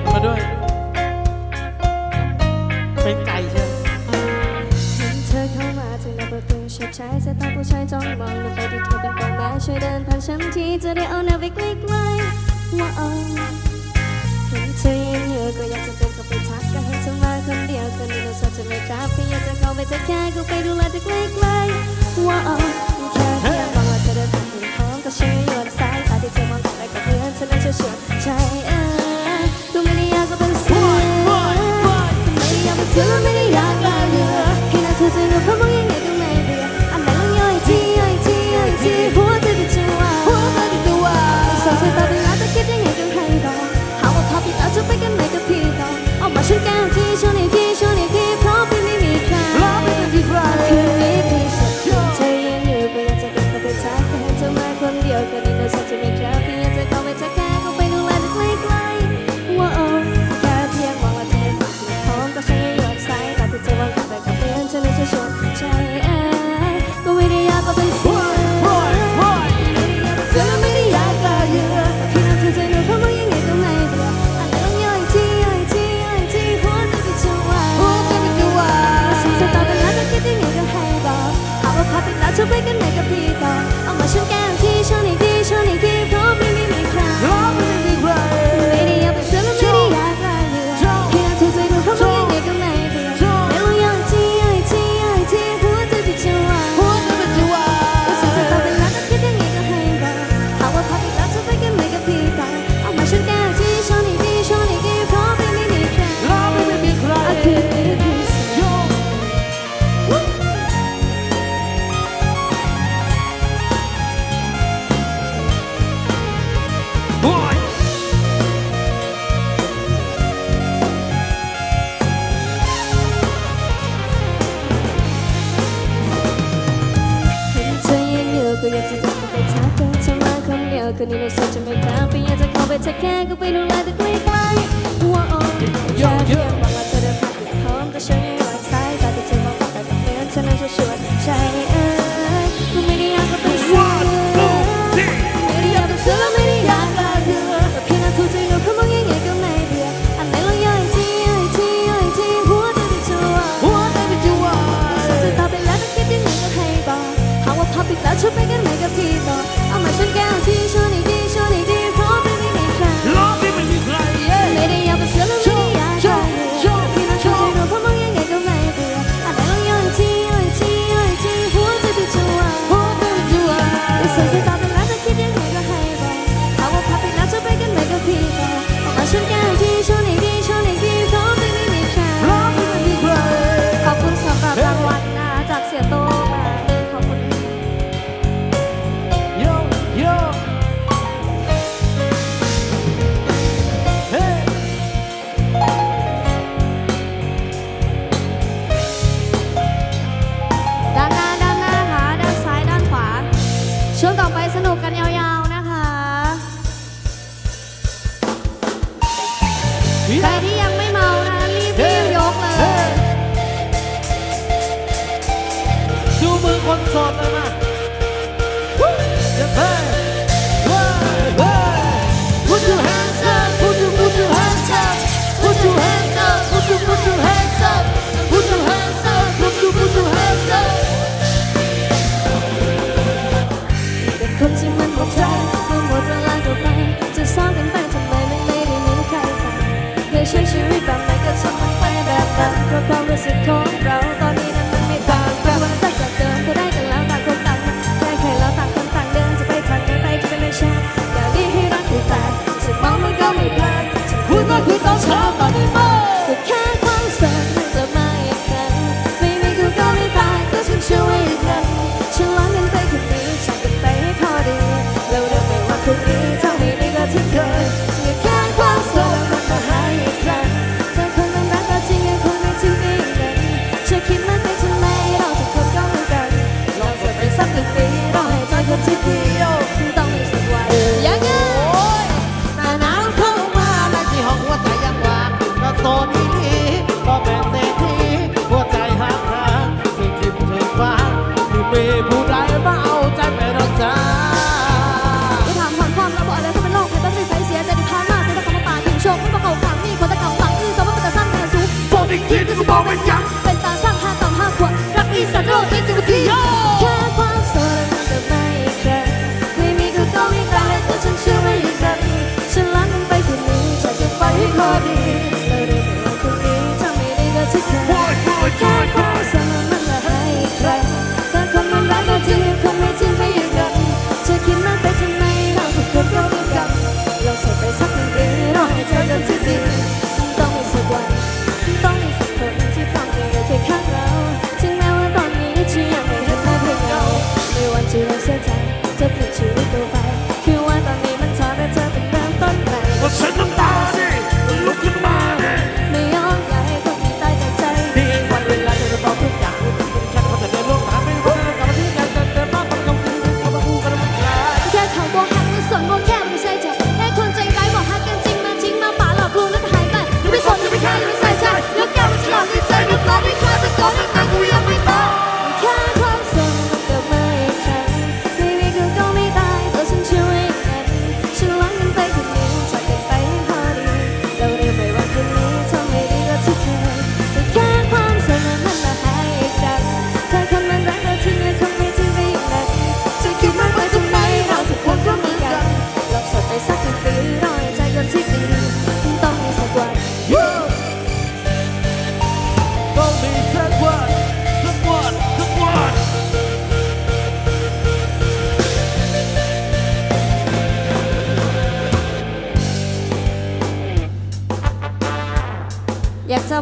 นมาด้วย เป็นไก่ใช่ไหมเห็นเธอเข้ามาถึงประตูชอบใช้สายตาผู้ชายจ้องมองลงไปที่เธอเป็นเป้ามาช่วยเดินผ่านฉันทีจะได้เอาหน้าไปใกล้ๆว่าเอาเห็นเธอยิ้มอยู่ก็อยากจะเดินเข้าไปทักก็เห็นเธอมาคนเดียวก็นี่เราชอบจะไม่กล้าพยงยากจะเข้าไปจะแค่ก็ไปดูแลเธใกล้ๆว่าเอา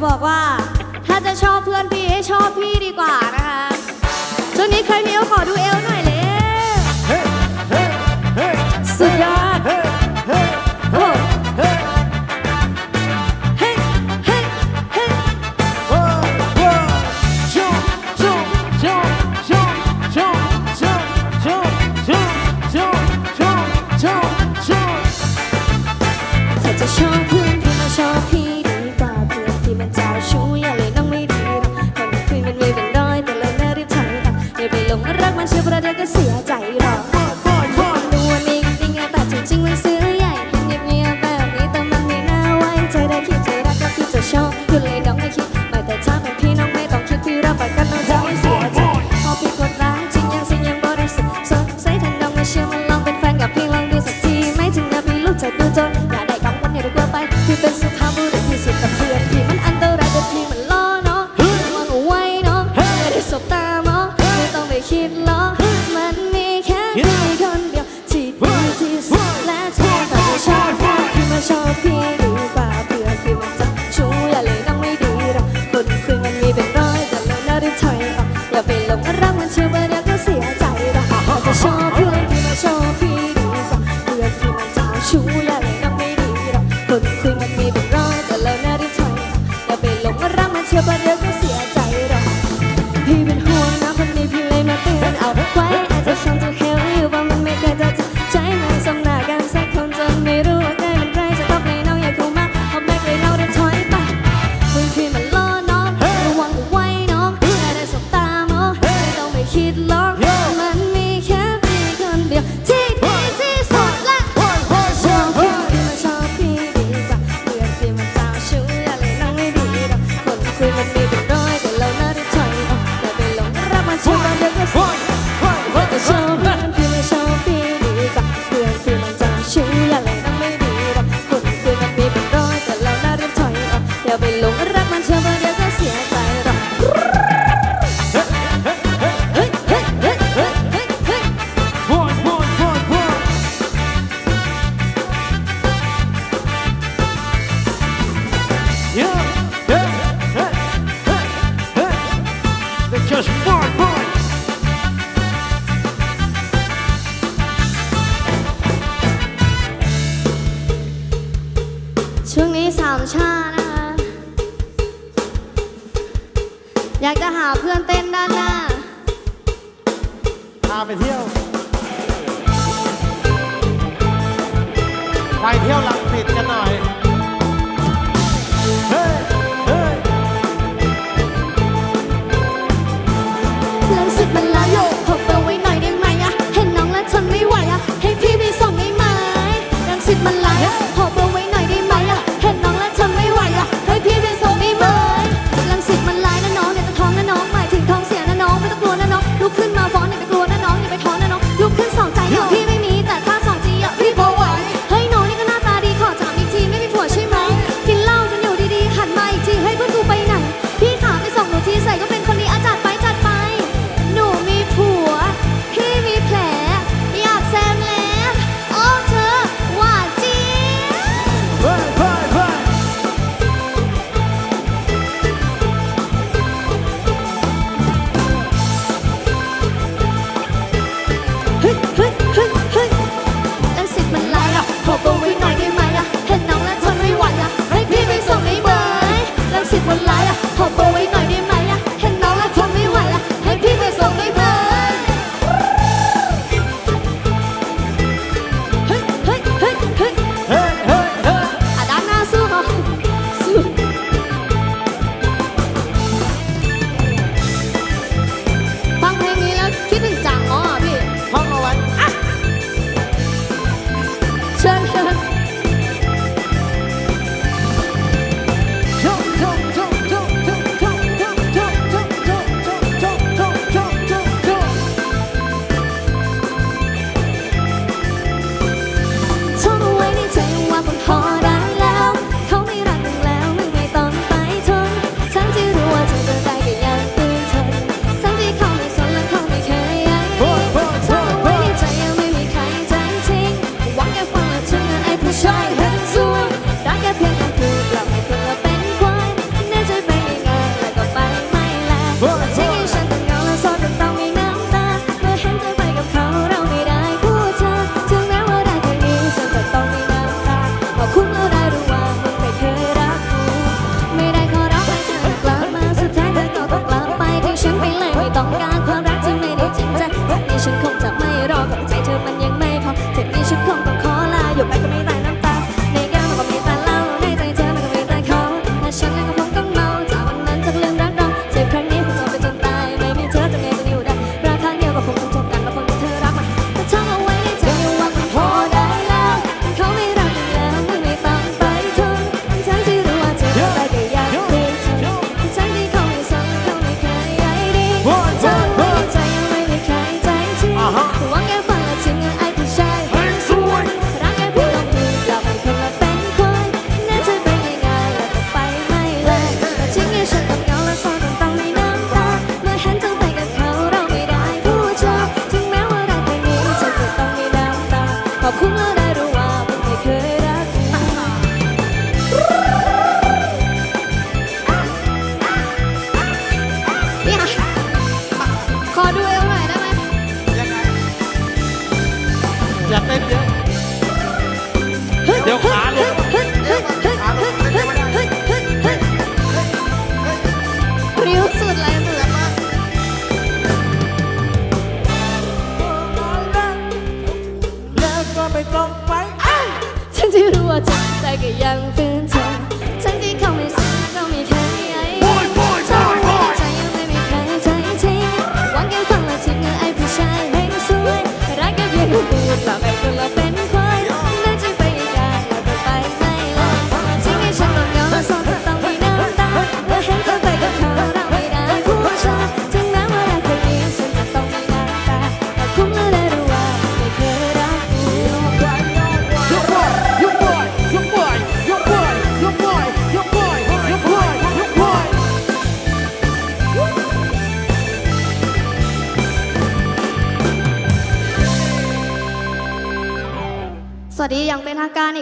บอกว่า ถ้าจะชอบเพื่อนพี่ให้ชอบพี่ดีกว่านะคะช่วงนี้เคยมี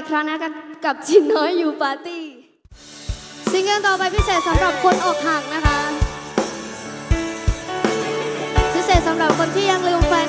อีกครั้งนะกันกับจินน้อยอยู่ปาร์ตี้ซิงเกิลต่อไปพิเศษสำหรับคนอกหักนะคะ พิเศษสำหรับคนที่ยังลืมแฟน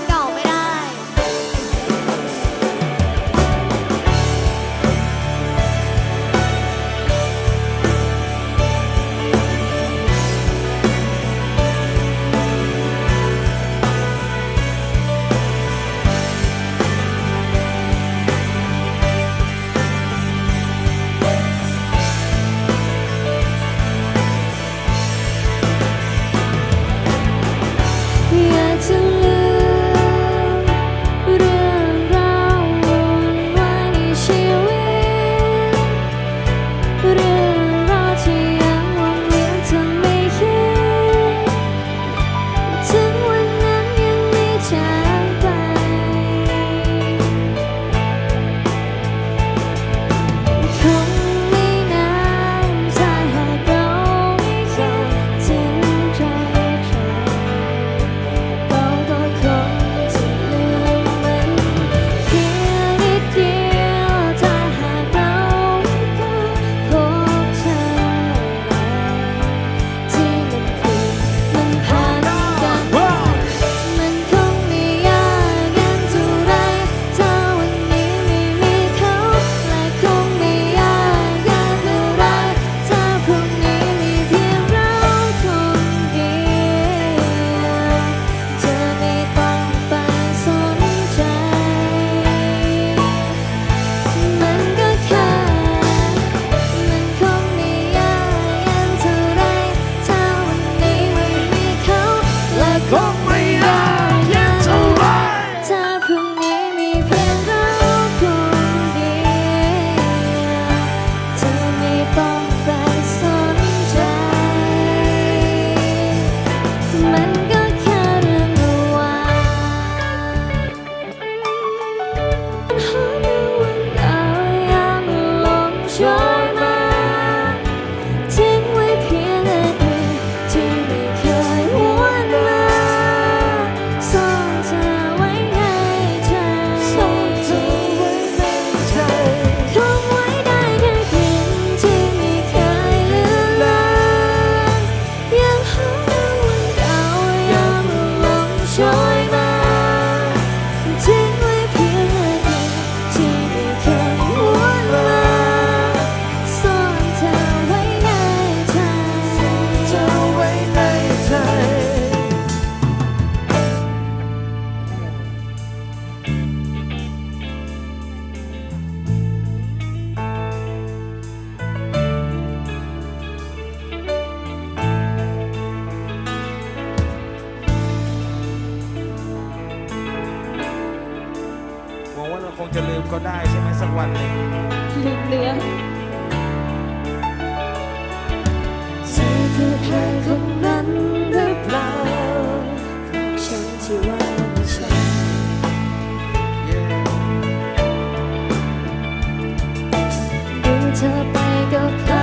until I break apart.